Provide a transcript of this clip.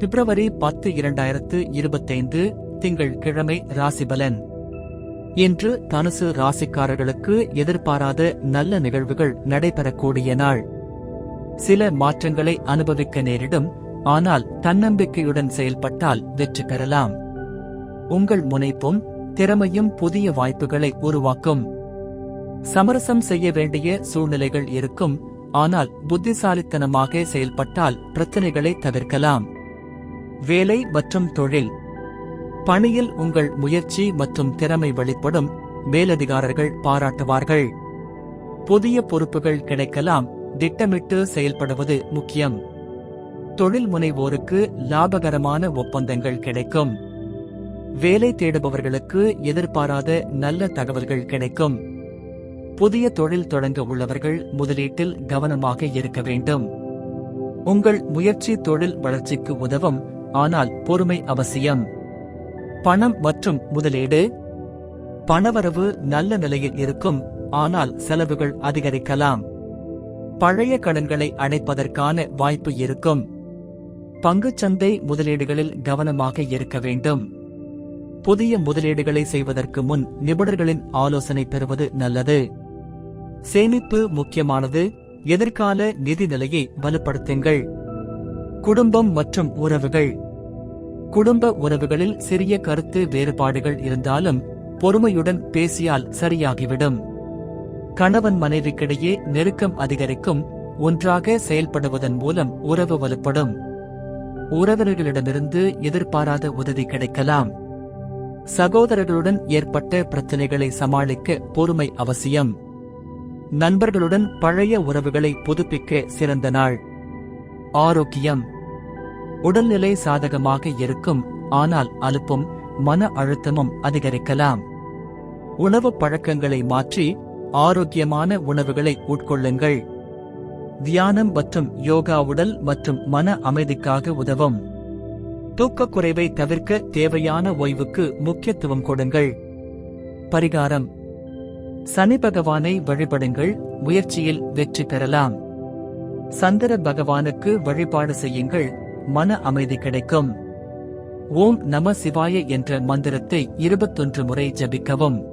பிப்ரவரி பத்து இரண்டாயிரத்து இருபத்தைந்து திங்கள் கிழமை ராசிபலன். இன்று தனுசு ராசிக்காரர்களுக்கு எதிர்பாராத நல்ல நிகழ்வுகள் நடைபெறக்கூடிய நாள். சில மாற்றங்களை அனுபவிக்க நேரிடும் ஆனால் தன்னம்பிக்கையுடன் செயல்பட்டால் வெற்றி பெறலாம். உங்கள் முனைப்பும் திறமையும் புதிய வாய்ப்புகளை உருவாக்கும். சமரசம் செய்ய வேண்டிய சூழ்நிலைகள் இருக்கும் ஆனால் புத்திசாலித்தனமாக செயல்பட்டால் பிரச்சனைகளை தவிர்க்கலாம். வேலை மற்றும் தொழில். பணியில் உங்கள் முயற்சி மற்றும் திறமை வெளிப்படும் மேலதிகாரர்கள் பாராட்டுவார்கள். புதிய பொறுப்புகள் கிடைக்கலாம் திட்டமிட்டு செயல்படுவது முக்கியம். தொழில் முனைவோருக்கு லாபகரமான ஒப்பந்தங்கள் கிடைக்கும். வேலை தேடுபவர்களுக்கு எதிர்பாராத நல்ல தகவல்கள் கிடைக்கும். புதிய தொழில் தொடங்க உள்ளவர்கள் முதலீட்டில் கவனமாக இருக்க வேண்டும். உங்கள் முயற்சி தொழில் வளர்ச்சிக்கு உதவும் ஆனால் பொறுமை அவசியம். பணம் மற்றும் முதலீடு? பணவரவு நல்ல நிலையில் இருக்கும் ஆனால் செலவுகள் அதிகரிக்கலாம். பழைய கடன்களை அடைப்பதற்கான வாய்ப்பு இருக்கும். பங்குச்சந்தை முதலீடுகளில் கவனமாக இருக்க வேண்டும். புதிய முதலீடுகளை செய்வதற்கு முன் நிபுணர்களின் ஆலோசனை பெறுவது நல்லது. சேமிப்பு முக்கியமானது. எதிர்கால நிதி நிலையை வலுப்படுத்துங்கள். குடும்பம் மற்றும் உறவுகள். குடும்ப உறவுகளில் சிறிய கருத்து வேறுபாடுகள் இருந்தாலும் பொறுமையுடன் பேசியால் சரியாகிவிடும். கணவன் மனைவிக்கிடையே நெருக்கம் அதிகரிக்கும் ஒன்றாக செயல்படுவதன் மூலம் உறவு வலுப்படும். உறவினர்களிடமிருந்து எதிர்பாராத உதவி கிடைக்கலாம். சகோதரர்களுடன் ஏற்பட்ட பிரச்சனைகளை சமாளிக்க பொறுமை அவசியம். நண்பர்களுடன் பழைய உறவுகளை புதுப்பிக்க சிறந்த நாள். ஆரோக்கியம். உடல்நிலை சாதகமாக இருக்கும் ஆனால் அலுப்பும் மன அழுத்தமும் அதிகரிக்கலாம். உணவு பழக்கங்களை மாற்றி ஆரோக்கியமான உணவுகளை உட்கொள்ளுங்கள். தியானம் மற்றும் யோகா உடல் மற்றும் மன அமைதிக்காக உதவும். தூக்கக்குறைவை தவிர்க்க தேவையான ஓய்வுக்கு முக்கியத்துவம் கொடுங்கள். பரிகாரம். சனி பகவானை வழிபடுங்கள் முயற்சியில் வெற்றி பெறலாம். சந்திர பகவானுக்கு வழிபாடு செய்யுங்கள். மன அமைதி கிடைக்கும். ஓம் நம சிவாய என்ற மந்திரத்தை இருபத்தொன்று முறை ஜபிக்கவும்.